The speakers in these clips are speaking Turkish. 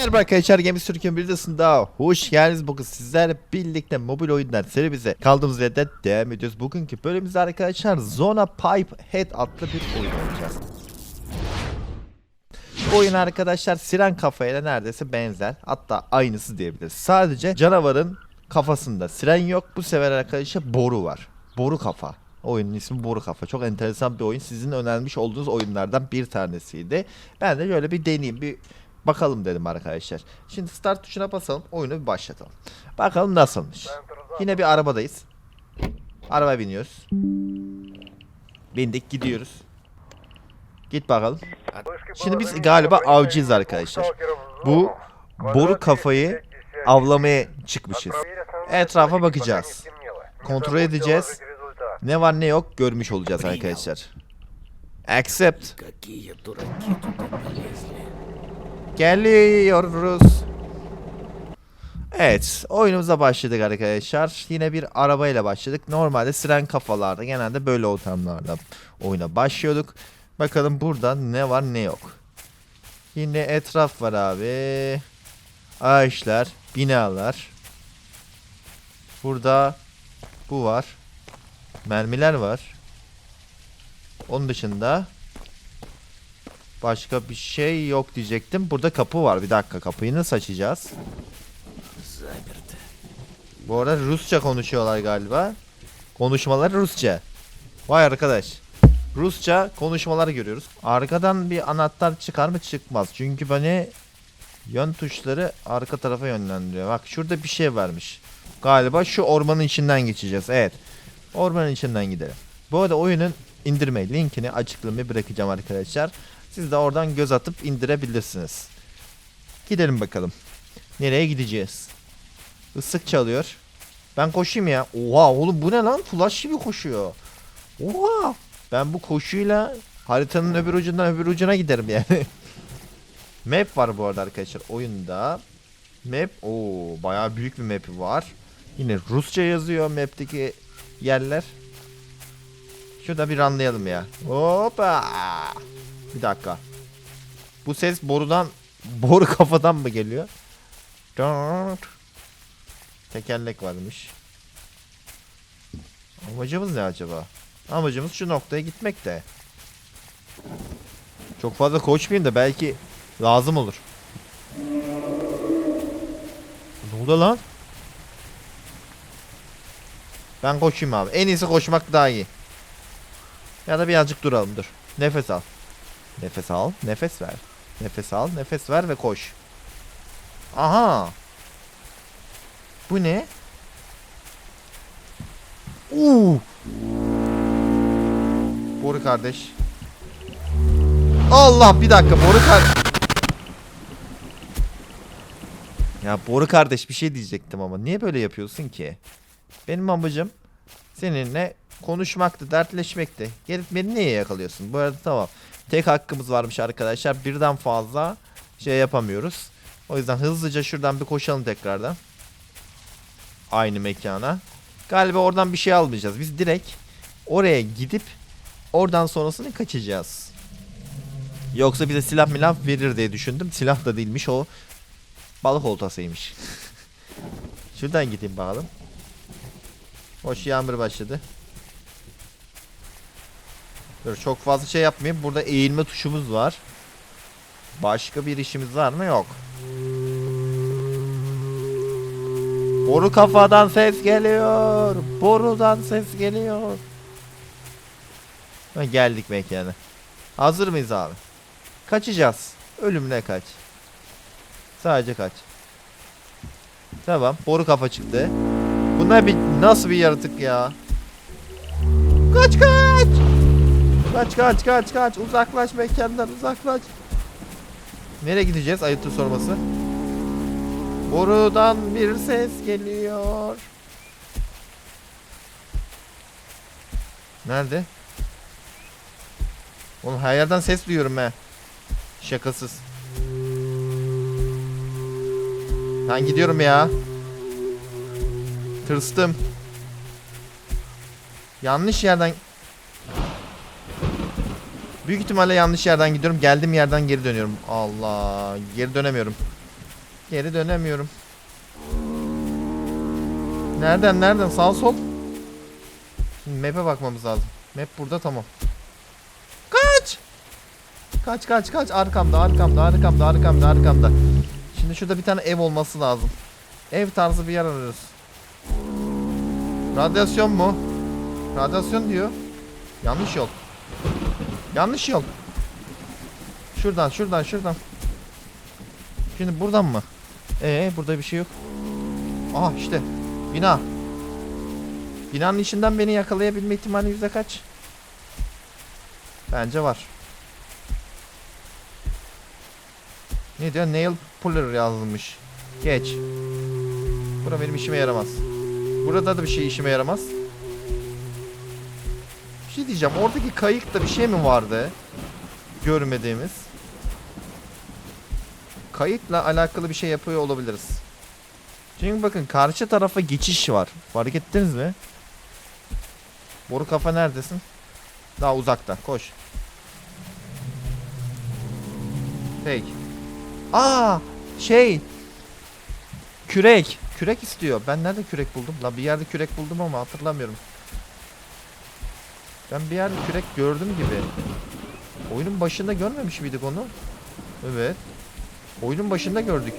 Merhaba arkadaşlar Games Türkiye videosunda hoş geldiniz. Bugün sizlerle birlikte mobil oyunlar serimize kaldığımız yerden devam ediyoruz. Bugünkü bölümümüzde arkadaşlar Zona Pipe Head adlı bir oyun oynayacağız. Oyun arkadaşlar siren kafayla neredeyse benzer. Hatta aynısı diyebiliriz. Sadece canavarın kafasında siren yok. Bu sefer arkadaşlar boru var. Boru kafa. Oyunun ismi Boru Kafa. Çok enteresan bir oyun. Sizin önermiş olduğunuz oyunlardan bir tanesiydi. Ben de şöyle bir deneyeyim. Bir bakalım dedim arkadaşlar. Şimdi start tuşuna basalım. Oyunu bir başlatalım. Bakalım nasılmış. Yine bir arabadayız. Araba biniyoruz. Bindik gidiyoruz. Git bakalım. Şimdi biz galiba avcıyız arkadaşlar. Bu boru kafayı avlamaya çıkmışız. Etrafa bakacağız. Kontrol edeceğiz. Ne var ne yok görmüş olacağız arkadaşlar. Accept. Geliyoruz. Evet, oyunumuza başladık arkadaşlar. Yine bir arabayla başladık. Normalde siren kafalarda genelde böyle ortamlarda oyuna başlıyorduk. Bakalım burada ne var ne yok. Yine etraf var abi. Ağaçlar, binalar. Burada bu var. Mermiler var. Onun dışında Başka bir şey yok diyecektim. Burada kapı var. Bir dakika kapıyı nasıl açacağız? Bu arada Rusça konuşuyorlar galiba. Konuşmaları Rusça. Vay arkadaş. Rusça konuşmaları görüyoruz. Arkadan bir anahtar çıkar mı çıkmaz. Çünkü beni yön tuşları arka tarafa yönlendiriyor. Bak şurada bir şey vermiş. Galiba şu ormanın içinden geçeceğiz. Evet. Ormanın içinden gidelim. Bu arada oyunun indirme linkini açıklamaya bırakacağım arkadaşlar. Siz de oradan göz atıp indirebilirsiniz. Gidelim bakalım. Nereye gideceğiz? Isık çalıyor. Ben koşayım ya. Oha oğlum bu ne lan? Flash gibi koşuyor. Oha. Ben bu koşuyla haritanın öbür ucundan öbür ucuna giderim yani. map var bu arada arkadaşlar oyunda. Map o bayağı büyük bir map var. Yine Rusça yazıyor map'teki yerler. Şurada bir anlayalım ya. Hoppa. Bir dakika. Bu ses borudan boru kafadan mı geliyor? Tekerlek varmış. Amacımız ne acaba? Amacımız şu noktaya gitmek de. Çok fazla koşmayayım da belki lazım olur. Ne oldu lan? Ben koşayım abi. En iyisi koşmak daha iyi. Ya da birazcık duralım dur. Nefes al. Nefes al, nefes ver. Nefes al, nefes ver ve koş. Aha. Bu ne? Uuu. Boru kardeş. Allah bir dakika Boru kardeş. Ya Boru kardeş bir şey diyecektim ama niye böyle yapıyorsun ki? Benim amacım seninle konuşmaktı, dertleşmekti. Gelip beni niye yakalıyorsun? Bu arada tamam. Tek hakkımız varmış arkadaşlar. Birden fazla şey yapamıyoruz. O yüzden hızlıca şuradan bir koşalım tekrardan. Aynı mekana. Galiba oradan bir şey almayacağız. Biz direkt oraya gidip oradan sonrasını kaçacağız. Yoksa bize silah milah verir diye düşündüm. Silah da değilmiş o. Balık oltasıymış. Şuradan gideyim bakalım. Hoş yağmur başladı. Dur çok fazla şey yapmayayım. Burada eğilme tuşumuz var. Başka bir işimiz var mı? Yok. Boru kafadan ses geliyor. Borudan ses geliyor. Ha, geldik mekana. Hazır mıyız abi? Kaçacağız. Ölümle kaç. Sadece kaç. Tamam. Boru kafa çıktı. Bunlar bir nasıl bir yaratık ya? Kaç kaç. Kaç kaç kaç kaç. Uzaklaş mekandan uzaklaş. Nereye gideceğiz? Ayıptır sorması. Borudan bir ses geliyor. Nerede? Oğlum her yerden ses duyuyorum he. Şakasız. Ben gidiyorum ya. Tırstım. Yanlış yerden... Büyük ihtimalle yanlış yerden gidiyorum. Geldiğim yerden geri dönüyorum. Allah. Geri dönemiyorum. Geri dönemiyorum. Nereden nereden sağ sol? Map'e bakmamız lazım. Map burada tamam. Kaç! Kaç kaç kaç arkamda arkamda arkamda arkamda arkamda. Şimdi şurada bir tane ev olması lazım. Ev tarzı bir yer arıyoruz. Radyasyon mu? Radyasyon diyor. Yanlış yol. Yanlış yol. Şuradan şuradan şuradan. Şimdi buradan mı? Ee burada bir şey yok. Aha işte. Bina. Binanın içinden beni yakalayabilme ihtimali yüzde kaç? Bence var. Ne diyor? Nail puller yazılmış. Geç. Bura benim işime yaramaz. Burada da bir şey işime yaramaz. Bir şey diyeceğim. Oradaki kayıkta bir şey mi vardı? Görmediğimiz. Kayıkla alakalı bir şey yapıyor olabiliriz. Çünkü bakın karşı tarafa geçiş var. Fark ettiniz mi? Boru kafa neredesin? Daha uzakta. Koş. Fake. Aa, şey. Kürek. Kürek istiyor. Ben nerede kürek buldum? La bir yerde kürek buldum ama hatırlamıyorum. Ben bir yerde kürek gördüm gibi. Oyunun başında görmemiş miydik onu? Evet. Oyunun başında gördük.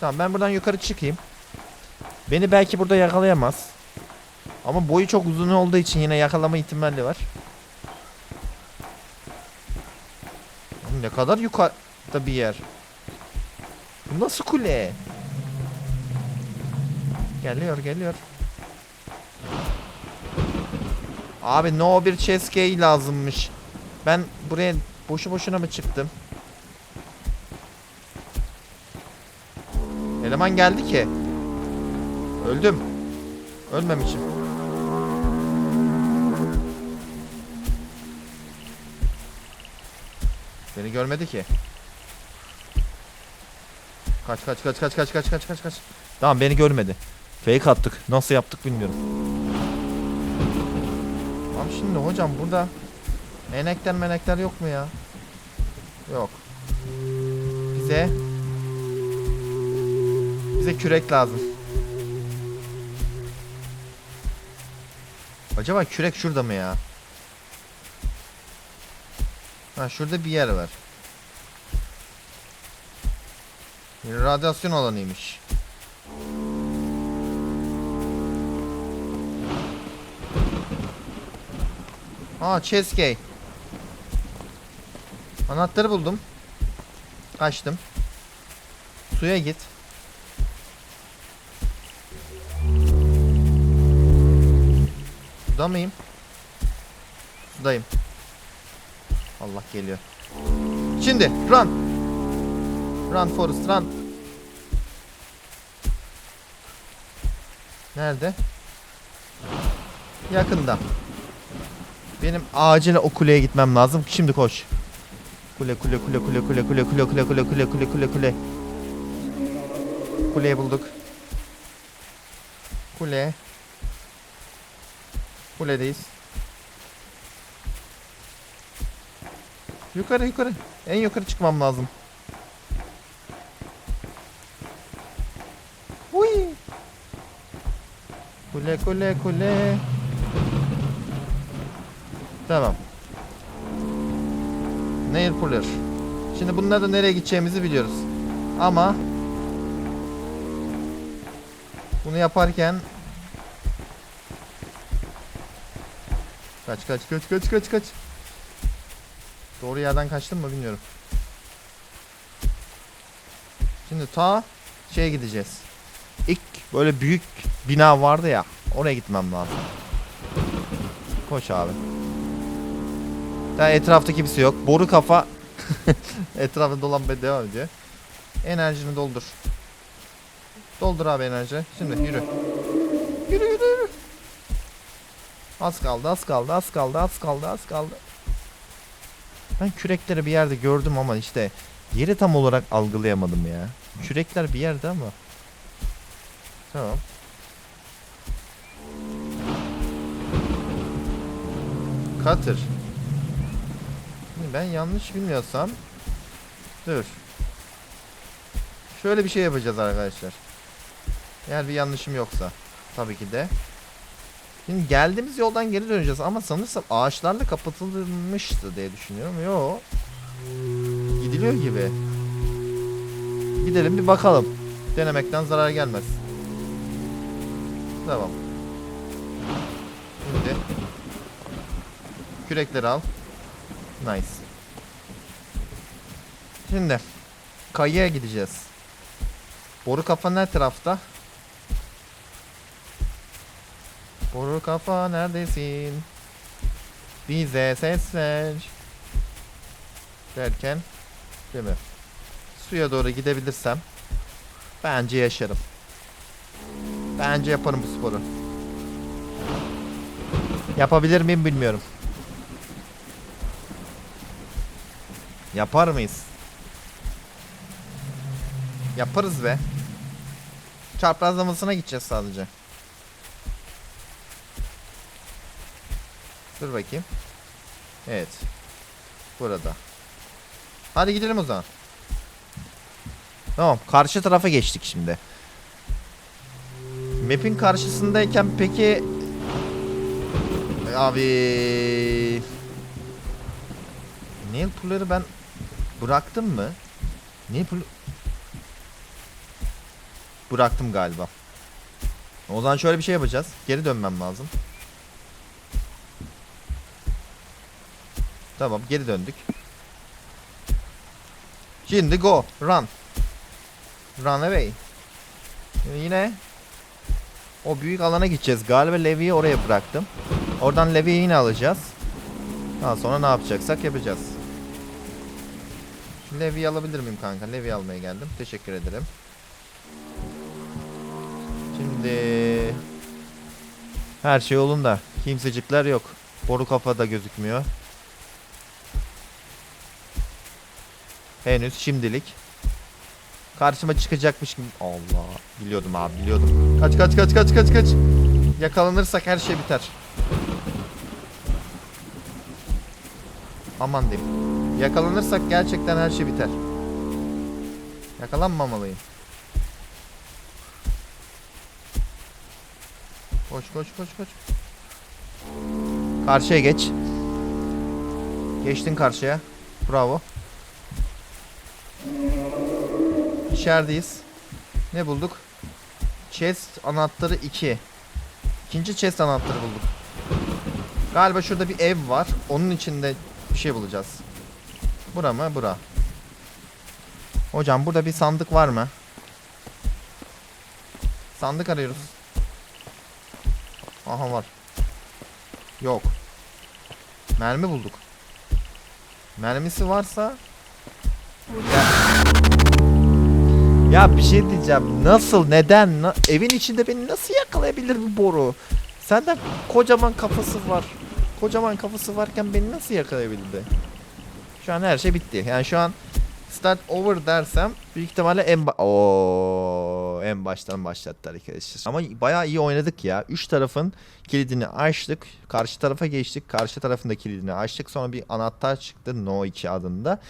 Tamam ben buradan yukarı çıkayım. Beni belki burada yakalayamaz. Ama boyu çok uzun olduğu için yine yakalama ihtimali var. Ne kadar yukarıda bir yer. Bu nasıl kule? Geliyor geliyor. Abi no bir chest lazımmış. Ben buraya boşu boşuna mı çıktım? Eleman geldi ki. Öldüm. Ölmemişim. Beni görmedi ki. Kaç kaç kaç kaç kaç kaç kaç kaç kaç. Tamam beni görmedi. Fake attık. Nasıl yaptık bilmiyorum. Şimdi hocam burada menekler menekler yok mu ya? Yok. Bize bize kürek lazım. Acaba kürek şurada mı ya? Ha şurada bir yer var. Bir radyasyon alanıymış. Aa Cheskey. Anahtarı buldum. Açtım. Suya git. Suda mıyım? Sudayım. Allah geliyor. Şimdi run. Run Forest run. Nerede? Yakında. Benim acilen o kuleye gitmem lazım. Şimdi koş. Kule kule kule kule kule kule kule kule kule kule kule kule kule. Kuleyi bulduk. Kule. Kuledeyiz. Yukarı yukarı. En yukarı çıkmam lazım. Uy. Kule kule kule. Tamam. Nail puller. Şimdi bunlar da nereye gideceğimizi biliyoruz. Ama bunu yaparken Kaç kaç kaç kaç kaç kaç. Doğru yerden kaçtım mı bilmiyorum. Şimdi ta şeye gideceğiz. İlk böyle büyük bina vardı ya. Oraya gitmem lazım. Koş abi. Daha etrafta kimse yok. Boru kafa etrafında dolanmaya devam ediyor. Enerjini doldur. Doldur abi enerji. Şimdi yürü. Yürü yürü yürü. Az kaldı, az kaldı, az kaldı, az kaldı, az kaldı. Ben kürekleri bir yerde gördüm ama işte yeri tam olarak algılayamadım ya. Kürekler bir yerde ama. Tamam. Cutter. Şimdi ben yanlış bilmiyorsam Dur. Şöyle bir şey yapacağız arkadaşlar. Eğer bir yanlışım yoksa. Tabii ki de. Şimdi geldiğimiz yoldan geri döneceğiz ama sanırsam ağaçlarla kapatılmıştı diye düşünüyorum. Yo. Gidiliyor gibi. Gidelim bir bakalım. Denemekten zarar gelmez. Tamam. Şimdi kürekleri al. Nice. Şimdi kayaya gideceğiz. Boru kafa ne tarafta? Boru kafa neredesin? Bize ses ver. Derken değil mi? Suya doğru gidebilirsem bence yaşarım. Bence yaparım bu sporu. Yapabilir miyim bilmiyorum. Yapar mıyız? Yaparız be. Çaprazlamasına gideceğiz sadece. Dur bakayım. Evet. Burada. Hadi gidelim o zaman. Tamam. Karşı tarafa geçtik şimdi. Map'in karşısındayken peki... Abi... Nail puller'ı ben bıraktım mı? Pull... Bıraktım galiba. O zaman şöyle bir şey yapacağız. Geri dönmem lazım. Tamam geri döndük. Şimdi go. Run. Run away. Şimdi yine o büyük alana gideceğiz. Galiba Levi'yi oraya bıraktım. Oradan Levi'yi yine alacağız. Daha sonra ne yapacaksak yapacağız. Levi'yi alabilir miyim kanka? Levi almaya geldim. Teşekkür ederim. Şimdi her şey yolunda. Kimsecikler yok. Boru kafada gözükmüyor. Henüz şimdilik. Karşıma çıkacakmış gibi. Allah. Biliyordum abi biliyordum. Kaç kaç kaç kaç kaç kaç. Yakalanırsak her şey biter. Aman diyeyim. Yakalanırsak gerçekten her şey biter. Yakalanmamalıyım. Koş koş koş koş. Karşıya geç. Geçtin karşıya. Bravo. İçerideyiz. Ne bulduk? Chest anahtarı 2. İkinci chest anahtarı bulduk. Galiba şurada bir ev var. Onun içinde bir şey bulacağız. Bura mı? Bura. Hocam burada bir sandık var mı? Sandık arıyoruz. Aha var. Yok. Mermi bulduk. Mermisi varsa ya, ya bir şey diyeceğim. Nasıl? Neden? Na- evin içinde beni nasıl yakalayabilir bu boru? Senden kocaman kafası var. Kocaman kafası varken beni nasıl yakalayabildi? Şu an her şey bitti. Yani şu an start over dersem büyük ihtimalle en ba- Oo, en baştan başlattı arkadaşlar. Ama bayağı iyi oynadık ya. Üç tarafın kilidini açtık. Karşı tarafa geçtik. Karşı tarafın da kilidini açtık. Sonra bir anahtar çıktı No 2 adında.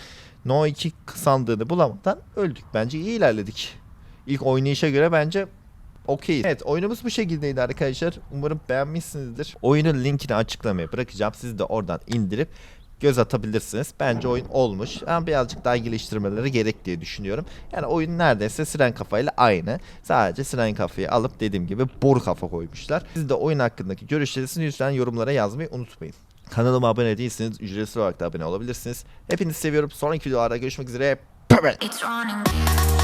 No 2 sandığını bulamadan öldük. Bence iyi ilerledik. İlk oynayışa göre bence okey. Evet oyunumuz bu şekildeydi arkadaşlar. Umarım beğenmişsinizdir. Oyunun linkini açıklamaya bırakacağım. Siz de oradan indirip göz atabilirsiniz. Bence oyun olmuş. Ama birazcık daha geliştirmeleri gerek diye düşünüyorum. Yani oyun neredeyse Siren kafayla aynı. Sadece Siren kafayı alıp dediğim gibi boru kafa koymuşlar. Siz de oyun hakkındaki görüşlerinizi lütfen yorumlara yazmayı unutmayın. Kanalıma abone değilseniz ücretsiz olarak da abone olabilirsiniz. Hepinizi seviyorum. Sonraki videolarda görüşmek üzere. Bye bye.